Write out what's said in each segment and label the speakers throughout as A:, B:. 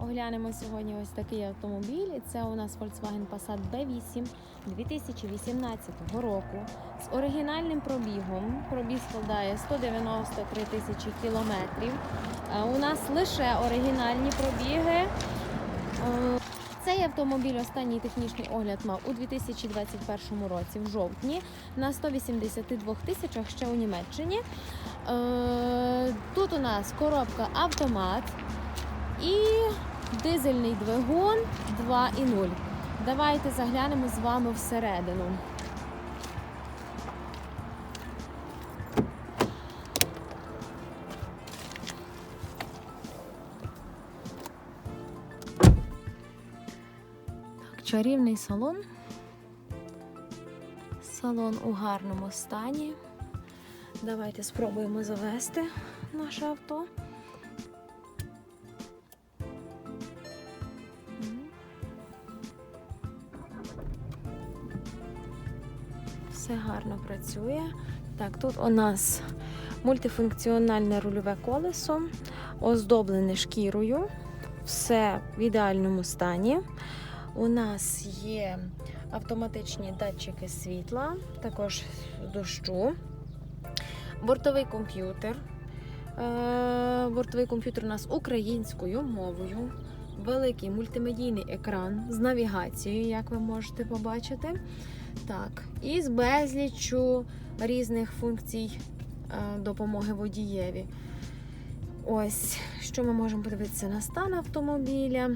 A: Оглянемо сьогодні ось такий автомобіль. Це у нас Volkswagen Passat B8 2018 року з оригінальним пробігом. Пробіг складає 193 тисячі кілометрів. Е, У нас лише оригінальні пробіги. Е, Цей автомобіль останній технічний огляд мав у 2021 році, в жовтні, на 182 тисячах ще у Німеччині. Е, Тут у нас коробка автомат і дизельний двигун 2.0. Давайте заглянемо з вами всередину. Так, чарівний салон. Салон у гарному стані. Давайте спробуємо завести наше авто. Все гарно працює. Так, тут у нас мультифункціональне рульове колесо, оздоблене шкірою. Все в ідеальному стані. У нас є автоматичні датчики світла, також дощу, бортовий комп'ютер. Е, Бортовий комп'ютер у нас українською мовою, великий мультимедійний екран з навігацією, як ви можете побачити. Так, і з безліччю різних функцій е, допомоги водієві. Ось, що ми можемо подивитися на стан автомобіля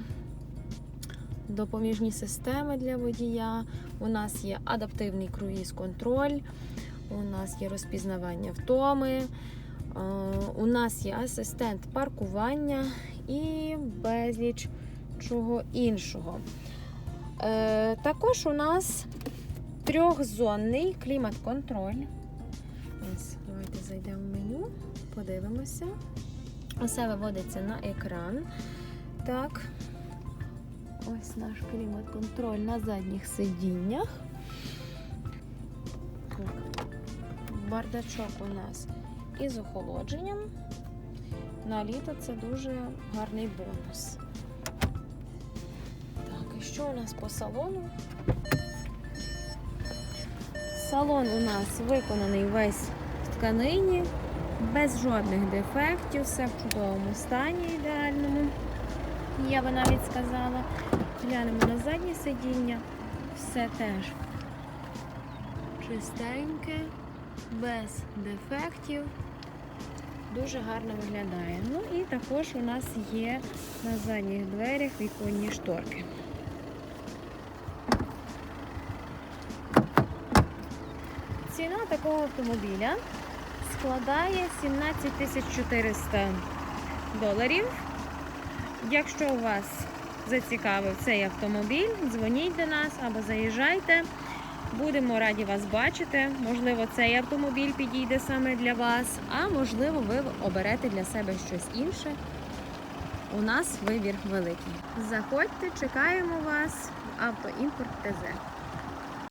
A: допоміжні системи для водія. У нас є адаптивний круїз-контроль, у нас є розпізнавання втоми, е, у нас є асистент паркування і безліч чого іншого. Е, Також у нас трьохзонний клімат-контроль. Ось, давайте зайдемо в меню, подивимося. Усе виводиться на екран. Так, Ось наш клімат-контроль на задніх сидіннях. Так. Бардачок у нас із охолодженням. На літо це дуже гарний бонус. Так, і що у нас по салону? Салон у нас виконаний весь в тканині, без жодних дефектів, все в чудовому стані ідеальному. Я би навіть сказала. Глянемо на заднє сидіння. Все теж чистеньке, без дефектів. Дуже гарно виглядає. Ну і також у нас є на задніх дверях віконні шторки. Ціна такого автомобіля складає 17 400 доларів. Якщо у вас зацікавив цей автомобіль, дзвоніть до нас або заїжджайте. Будемо раді вас бачити. Можливо, цей автомобіль підійде саме для вас, а можливо, ви оберете для себе щось інше. У нас вибір великий. Заходьте, чекаємо вас в Автоімпорт ТЗ.